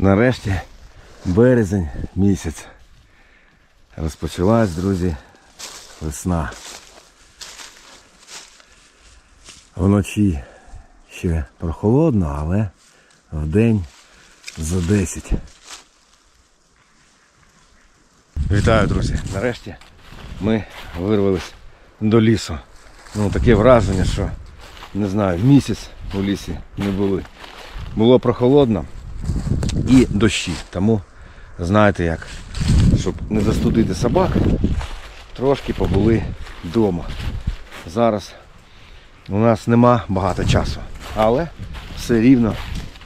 Нарешті березень місяць. Розпочалась, друзі, весна. Вночі ще прохолодно, але вдень за 10. Вітаю, друзі! Нарешті ми вирвались до лісу. Ну, таке враження, що не знаю, місяць у лісі не були. Було прохолодно і дощі. Тому знаєте як, щоб не застудити собак, трошки побули вдома. Зараз у нас нема багато часу, але все рівно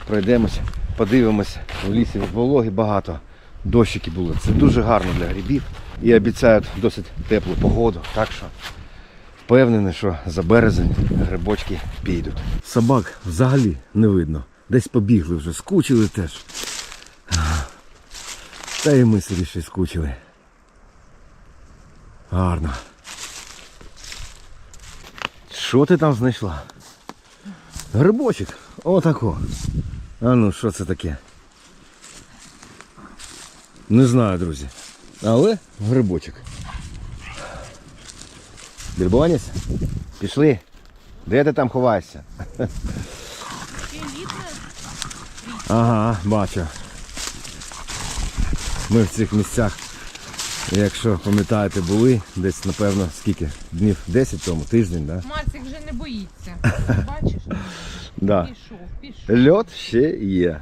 пройдемось, подивимось. В лісі вологи багато, дощики були. Це дуже гарно для грибів і обіцяють досить теплу погоду. Так що впевнений, що за березень грибочки підуть. Собак взагалі не видно. Десь побігли вже, скучили теж. Та і ми собі ще скучили. Гарно. Що ти там знайшла? Грибочок. Отако. А ну що це таке? Не знаю, друзі. Але грибочок. Дербоніс? Пішли. Де ти там ховаєшся? Ага, бачу. Ми в цих місцях, якщо пам'ятаєте, були десь, напевно, скільки? Днів 10 тому, тиждень, так? Да? Марсик вже не боїться. Бачиш? Да. Пішов, пішов. Льот ще є.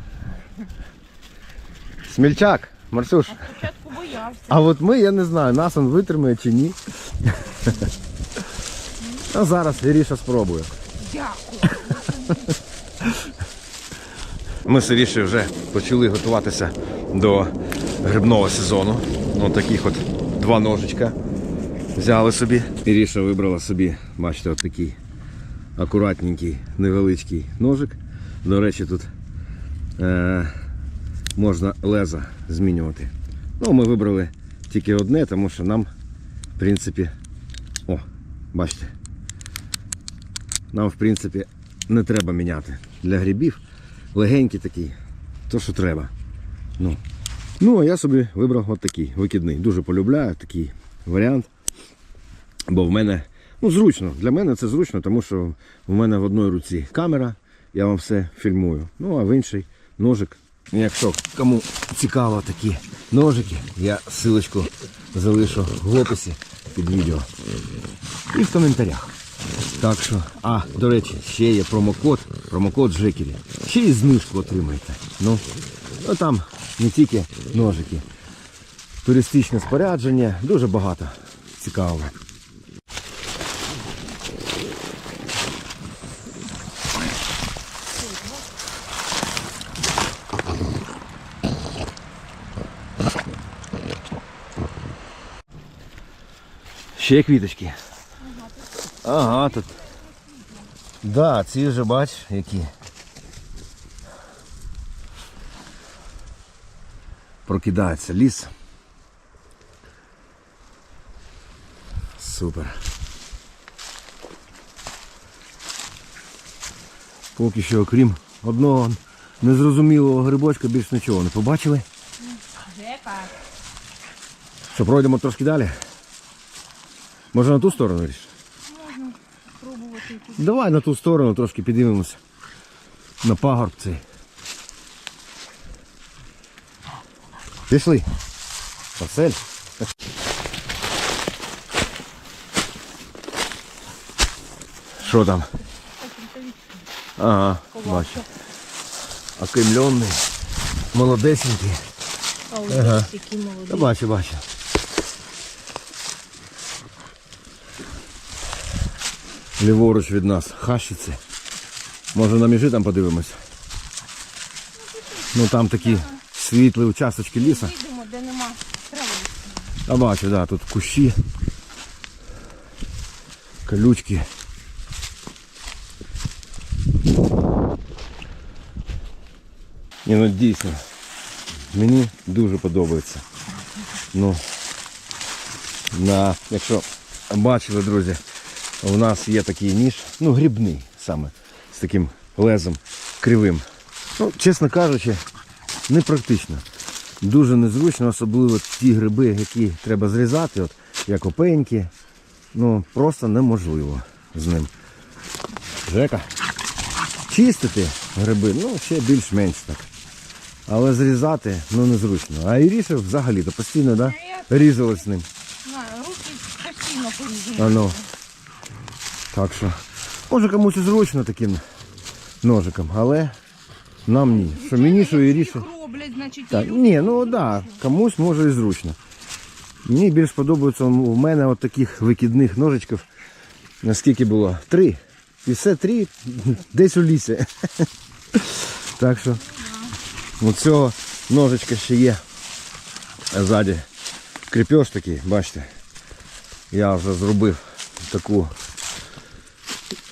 Смільчак, Марсюш. Спочатку боявся. А от ми, я не знаю, нас він витримає чи ні. А зараз Іріша спробує. Дякую. Ми з Ірішею вже почали готуватися до грибного сезону. Ось таких от два ножичка взяли собі. Іріша вибрала собі, бачите, от такий акуратненький, невеличкий ножик. До речі, тут е, можна леза змінювати. Ну, ми вибрали тільки одне, тому що нам, в принципі, о, бачите, нам, в принципі, не треба міняти для грибів. Легенький такий, то що треба. Ну, ну а я собі вибрав от такий викидний. Дуже полюбляю такий варіант. Бо в мене, ну зручно, для мене це зручно, тому що в мене в одній руці камера, я вам все фільмую. Ну а в інший ножик. Якщо кому цікаво такі ножики, я силочку залишу в описі під відео і в коментарях. Так що, а, до речі, ще є промокод, промокод Жекері. Ще й знижку отримаєте. Ну, ну там не тільки ножики, туристичне спорядження, дуже багато цікавого. Ще квіточки. Ага, тут. Да, ці вже бач, які. Прокидається ліс. Супер. Поки що, окрім одного незрозумілого грибочка, більш нічого не побачили. Що, пройдемо трошки далі? Може на ту сторону ріш? Пробувати тут. Давай на ту сторону трошки підіймемося. На пагорб цей. Пішли. Марсель. Що там? Ага, бачу. Окремлений. Молодесенький. Ага. Та бачу, бачу. Ліворуч від нас хащиці. Може на межі там подивимось. Ну там такі світлі участочки лісу. Йдемо, де нема трави. А бачу, да, тут кущі. Колючки. Ні, ну дійсно. Мені дуже подобається. Ну, на, якщо бачили, друзі, у нас є такий ніж, ну грибний саме, з таким лезом кривим. Ну, чесно кажучи, непрактично. Дуже незручно, особливо ті гриби, які треба зрізати, от, як опеньки. Ну, просто неможливо з ним. Жека. Чистити гриби, ну, ще більш-менш так. Але зрізати ну незручно. А Іріша взагалі то постійно да, різалась з ним. Руки постійно порізані. Ну. Так що. Може комусь і зручно таким ножиком, але нам ні. Що мені, що роблять, значить, Так, ні, ну так, да, комусь може і зручно. Мені більш подобається у мене от таких викидних ножичків. Наскільки було? Три. І все три десь у лісі. Так що у цього ножичка ще є. Ззаді кріпеж такий, бачите. Я вже зробив таку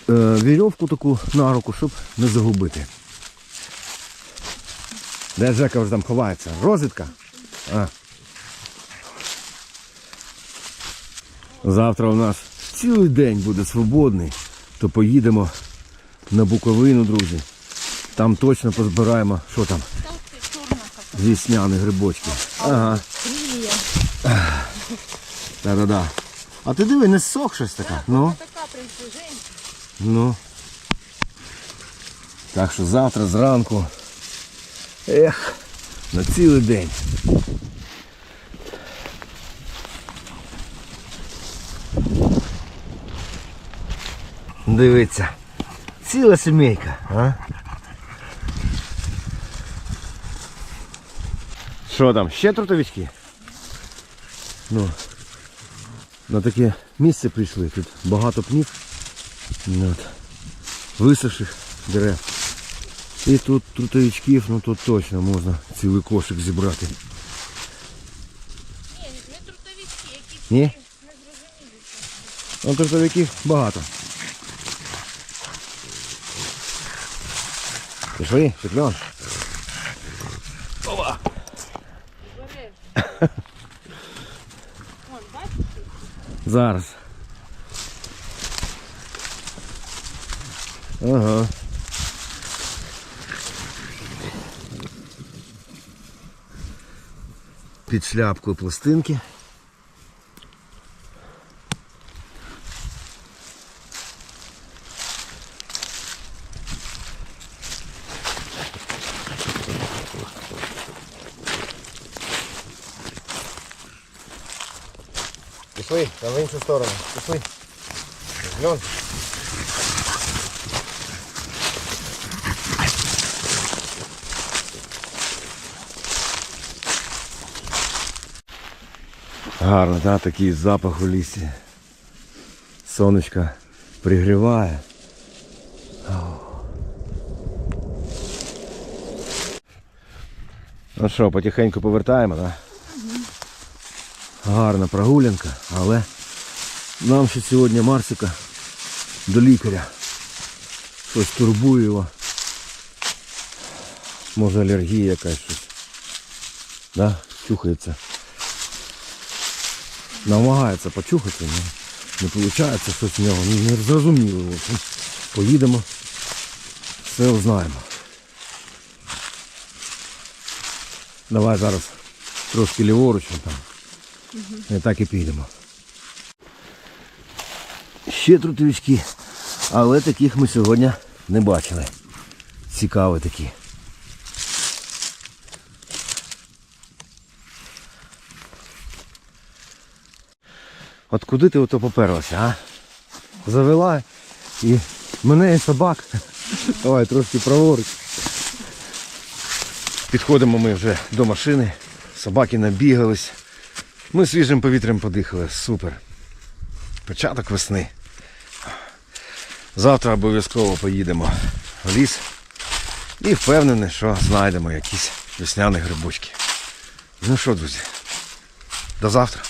вірьовку таку на руку, щоб не загубити. Де Жека вже там ховається? Розвідка? А. Завтра у нас цілий день буде свободний, то поїдемо на Буковину, друзі. Там точно позбираємо, що там, вісняні грибочки. Ага. Да-да-да. А ти диви, не сох щось така. Ну. Ну. Так що завтра зранку. Ех, на цілий день. Дивіться. Ціла сімейка, а? Що там, ще трутовички? Ну, на таке місце прийшли. Тут багато пнів. От. Висохших дерев. І тут трутовичків, ну тут точно можна цілий кошик зібрати. Ні, не трутовички, які Ні? не зрозумілі. Ну трутовиків багато. Пішли, Шекльон. Бачиш? Зараз. Ага. Під шляпкою пластинки. Пішли, там в іншу сторону. Пішли. Льон. Гарно, да, такий запах у лісі. Сонечко пригріває. Ну що, потихеньку повертаємо, так? Гарна прогулянка, але нам ще сьогодні Марсика до лікаря. Щось турбує його. Може алергія якась щось. Да? Чухається. Намагається почухати, але не виходить щось в нього. Ну, Не зрозуміло. Поїдемо, все узнаємо. Давай зараз трошки ліворуч там. І так і підемо. Ще трутовички, але таких ми сьогодні не бачили. Цікаві такі. От куди ти ото поперлася, а? Завела і мене і собак. Давай трошки праворуч. Підходимо ми вже до машини. Собаки набігались. Ми свіжим повітрям подихали. Супер. Початок весни. Завтра обов'язково поїдемо в ліс і впевнений, що знайдемо якісь весняні грибочки. Ну що, друзі, до завтра.